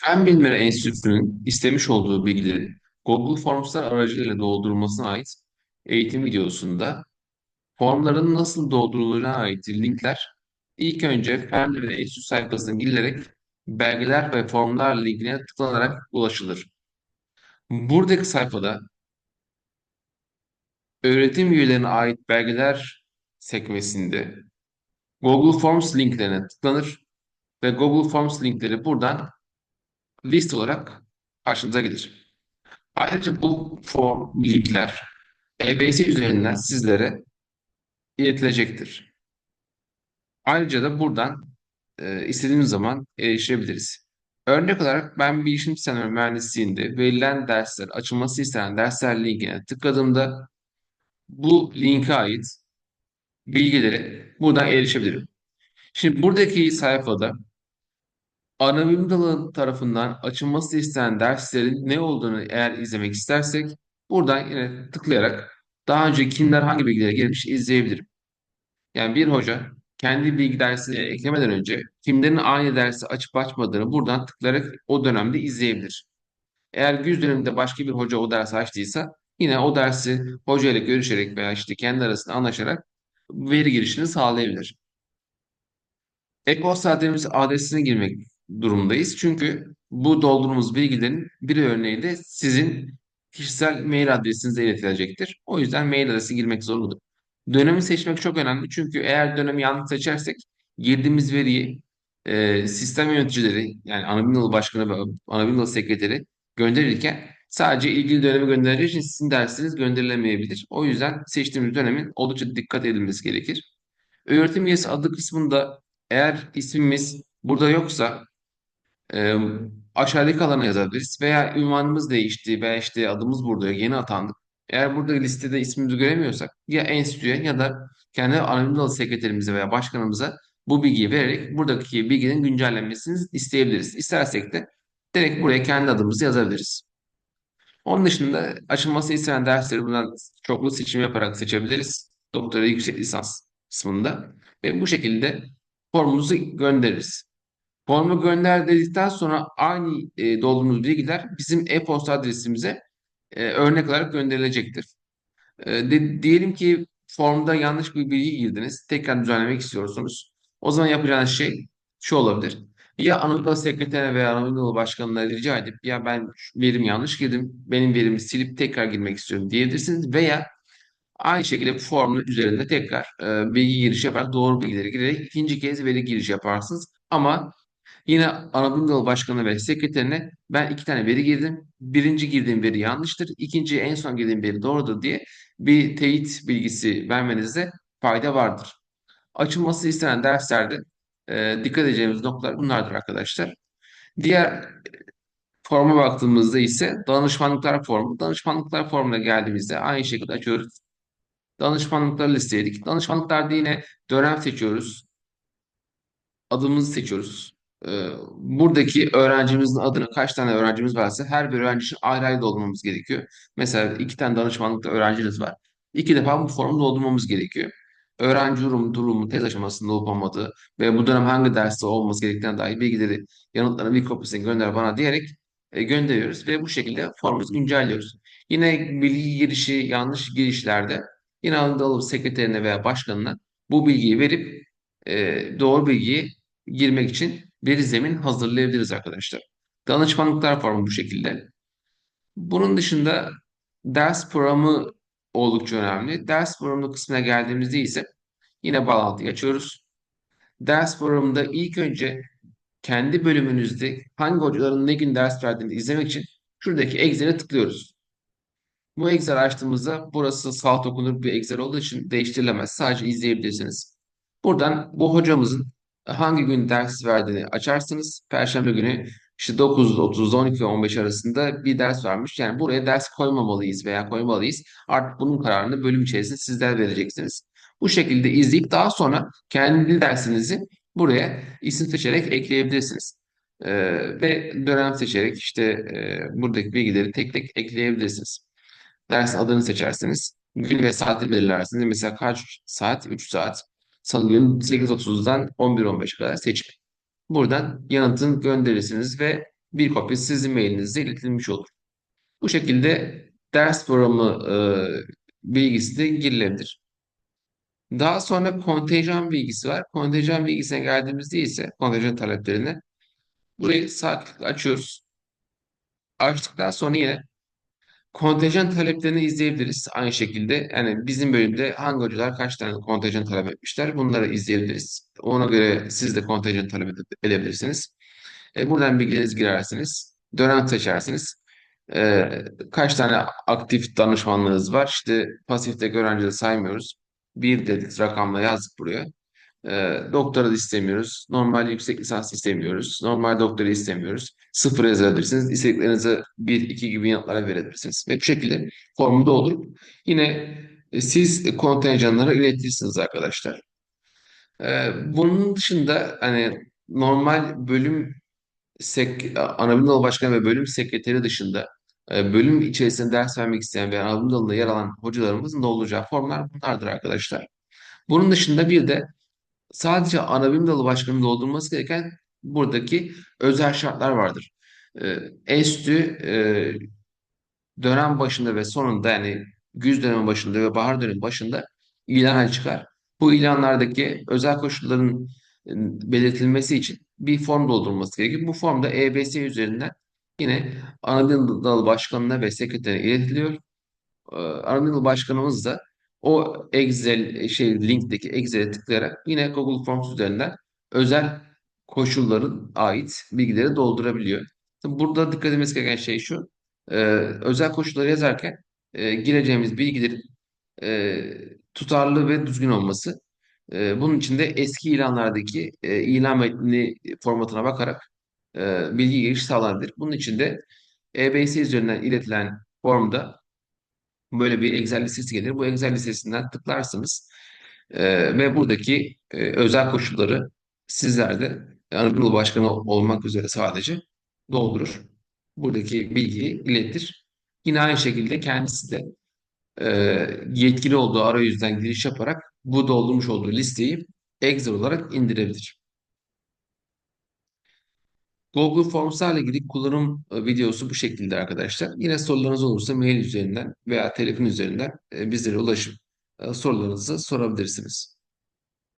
Fen Bilimleri Enstitüsü'nün istemiş olduğu bilgileri Google Forms'lar aracılığıyla doldurulmasına ait eğitim videosunda formların nasıl doldurulduğuna ait linkler ilk önce Fen Bilimleri Enstitüsü sayfasına girilerek belgeler ve formlar linkine tıklanarak ulaşılır. Buradaki sayfada öğretim üyelerine ait belgeler sekmesinde Google Forms linklerine tıklanır ve Google Forms linkleri buradan list olarak karşınıza gelir. Ayrıca bu form linkler EBS üzerinden sizlere iletilecektir. Ayrıca da buradan e, istediğimiz zaman erişebiliriz. Örnek olarak ben bilişim sistemleri mühendisliğinde verilen dersler, açılması istenen dersler linkine tıkladığımda bu linke ait bilgilere buradan erişebilirim. Şimdi buradaki sayfada ana bilim dalı tarafından açılması istenen derslerin ne olduğunu eğer izlemek istersek buradan yine tıklayarak daha önce kimler hangi bilgilere gelmiş izleyebilirim. Yani bir hoca kendi bilgi dersine eklemeden önce kimlerin aynı dersi açıp açmadığını buradan tıklayarak o dönemde izleyebilir. Eğer güz döneminde başka bir hoca o dersi açtıysa yine o dersi hoca ile görüşerek veya işte kendi arasında anlaşarak veri girişini sağlayabilir. E-posta adresine girmek durumundayız. Çünkü bu doldurduğumuz bilgilerin bir örneği de sizin kişisel mail adresinize iletilecektir. O yüzden mail adresi girmek zorundadır. Dönemi seçmek çok önemli. Çünkü eğer dönemi yanlış seçersek girdiğimiz veriyi e, sistem yöneticileri yani ana başkanı ve ana sekreteri gönderirken sadece ilgili dönemi göndereceği için sizin dersiniz gönderilemeyebilir. O yüzden seçtiğimiz dönemin oldukça dikkat edilmesi gerekir. Öğretim üyesi adı kısmında eğer ismimiz burada yoksa e, aşağıdaki alana yazabiliriz veya ünvanımız değişti veya işte adımız burada yeni atandık. Eğer burada listede ismimizi göremiyorsak ya enstitüye ya da kendi anadolu dalı sekreterimize veya başkanımıza bu bilgiyi vererek buradaki bilginin güncellenmesini isteyebiliriz. İstersek de direkt buraya kendi adımızı yazabiliriz. Onun dışında açılması istenen dersleri buradan çoklu seçim yaparak seçebiliriz. Doktora yüksek lisans kısmında. Ve bu şekilde formumuzu göndeririz. Formu gönder dedikten sonra aynı e, doldurduğumuz bilgiler bizim e-posta adresimize e, örnek olarak gönderilecektir. E, de- diyelim ki formda yanlış bir bilgi girdiniz. Tekrar düzenlemek istiyorsunuz. O zaman yapacağınız şey şu olabilir. Ya Anadolu Sekreterine veya Anadolu Başkanı'na rica edip ya ben verim yanlış girdim. Benim verimi silip tekrar girmek istiyorum diyebilirsiniz. Veya aynı şekilde bu formun üzerinde tekrar e, bilgi giriş yaparak doğru bilgileri girerek ikinci kez veri giriş yaparsınız. Ama Yine Anadolu Başkanı ve sekreterine ben iki tane veri girdim. Birinci girdiğim veri yanlıştır. İkinci en son girdiğim veri doğrudur diye bir teyit bilgisi vermenizde fayda vardır. Açılması istenen derslerde e, dikkat edeceğimiz noktalar bunlardır arkadaşlar. Diğer forma baktığımızda ise danışmanlıklar formu. Danışmanlıklar formuna geldiğimizde aynı şekilde açıyoruz. Danışmanlıkları listeledik. Danışmanlıklarda yine dönem seçiyoruz. adımızı seçiyoruz. Ee, buradaki öğrencimizin adını kaç tane öğrencimiz varsa her bir öğrenci için ayrı ayrı doldurmamız gerekiyor. Mesela iki tane danışmanlıkta öğrenciniz var. İki defa bu formu doldurmamız gerekiyor. Öğrenci durumu, durumu, tez aşamasında olup olmadığı ve bu dönem hangi derste olması gerektiğine dair bilgileri yanıtlarını bir kopisini gönder bana diyerek e, gönderiyoruz ve bu şekilde formumuzu güncelliyoruz. Yine bilgi girişi yanlış girişlerde yine alıp sekreterine veya başkanına bu bilgiyi verip e, doğru bilgiyi girmek için bir zemin hazırlayabiliriz arkadaşlar. Danışmanlıklar formu bu şekilde. Bunun dışında ders programı oldukça önemli. Ders programı kısmına geldiğimizde ise yine bağlantıyı açıyoruz. Ders programında ilk önce kendi bölümünüzde hangi hocaların ne gün ders verdiğini izlemek için şuradaki Excel'e tıklıyoruz. Bu Excel açtığımızda burası salt okunur bir Excel olduğu için değiştirilemez. Sadece izleyebilirsiniz. Buradan bu hocamızın hangi gün ders verdiğini açarsınız. Perşembe günü işte 9.30 12 ve 15 arasında bir ders vermiş. Yani buraya ders koymamalıyız veya koymalıyız. Artık bunun kararını bölüm içerisinde sizler vereceksiniz. Bu şekilde izleyip daha sonra kendi dersinizi buraya isim seçerek ekleyebilirsiniz. Ee, ve dönem seçerek işte e, buradaki bilgileri tek tek ekleyebilirsiniz. Ders adını seçersiniz. Gün ve saati belirlersiniz. Mesela kaç saat? 3 saat. Salı günü 8.30'dan 11.15'e kadar seçin. Buradan yanıtını gönderirsiniz ve bir kopyası sizin mailinize iletilmiş olur. Bu şekilde ders programı e, bilgisi de girilebilir. Daha sonra kontenjan bilgisi var. Kontenjan bilgisine geldiğimizde ise kontenjan taleplerine burayı sağ tıkla açıyoruz. Açtıktan sonra yine kontenjan taleplerini izleyebiliriz. Aynı şekilde yani bizim bölümde hangi hocalar kaç tane kontenjan talep etmişler bunları izleyebiliriz. Ona göre siz de kontenjan talep edebilirsiniz. E, buradan bilgilerinizi girersiniz. Dönem seçersiniz. E, kaç tane aktif danışmanlığınız var? İşte pasifteki öğrencileri saymıyoruz. Bir dedik rakamla yazdık buraya. E, doktora da istemiyoruz. Normal yüksek lisans istemiyoruz. Normal doktora istemiyoruz. Sıfır yazabilirsiniz. İstediklerinizi bir, iki gibi yanıtlara verebilirsiniz. Ve bu şekilde formu doldurup yine e, siz kontenjanlara iletirsiniz arkadaşlar. E, bunun dışında hani normal bölüm sek, Anabilim Dalı Başkanı ve bölüm sekreteri dışında e, bölüm içerisinde ders vermek isteyen ve Anabilim Dalı'nda yer alan hocalarımızın dolduracağı formlar bunlardır arkadaşlar. Bunun dışında bir de sadece Anabilim Dalı Başkanı'nın doldurması gereken buradaki özel şartlar vardır. E, enstitü e, dönem başında ve sonunda yani güz dönemi başında ve bahar dönemi başında ilan çıkar. Bu ilanlardaki özel koşulların e, belirtilmesi için bir form doldurulması gerekir. Bu form da EBS üzerinden yine Anadolu Dalı Başkanı'na ve sekreterine iletiliyor. Ee, Anadolu Başkanımız da o Excel şey linkteki Excel'e tıklayarak yine Google Forms üzerinden özel koşulların ait bilgileri doldurabiliyor. Burada dikkat edilmesi gereken şey şu. e, özel koşulları yazarken e, gireceğimiz bilgilerin e, tutarlı ve düzgün olması. E, bunun için de eski ilanlardaki e, ilan metni formatına bakarak e, bilgi giriş sağlanabilir. Bunun için de EBS üzerinden iletilen formda böyle bir Excel listesi gelir. Bu Excel listesinden tıklarsınız E, ve buradaki e, özel koşulları sizler de Anadolu Başkanı olmak üzere sadece doldurur. Buradaki bilgiyi iletir. Yine aynı şekilde kendisi de e, yetkili olduğu arayüzden giriş yaparak bu doldurmuş olduğu listeyi Excel olarak indirebilir. Google Forms'larla ilgili kullanım e, videosu bu şekilde arkadaşlar. Yine sorularınız olursa mail üzerinden veya telefon üzerinden e, bizlere ulaşıp e, sorularınızı sorabilirsiniz.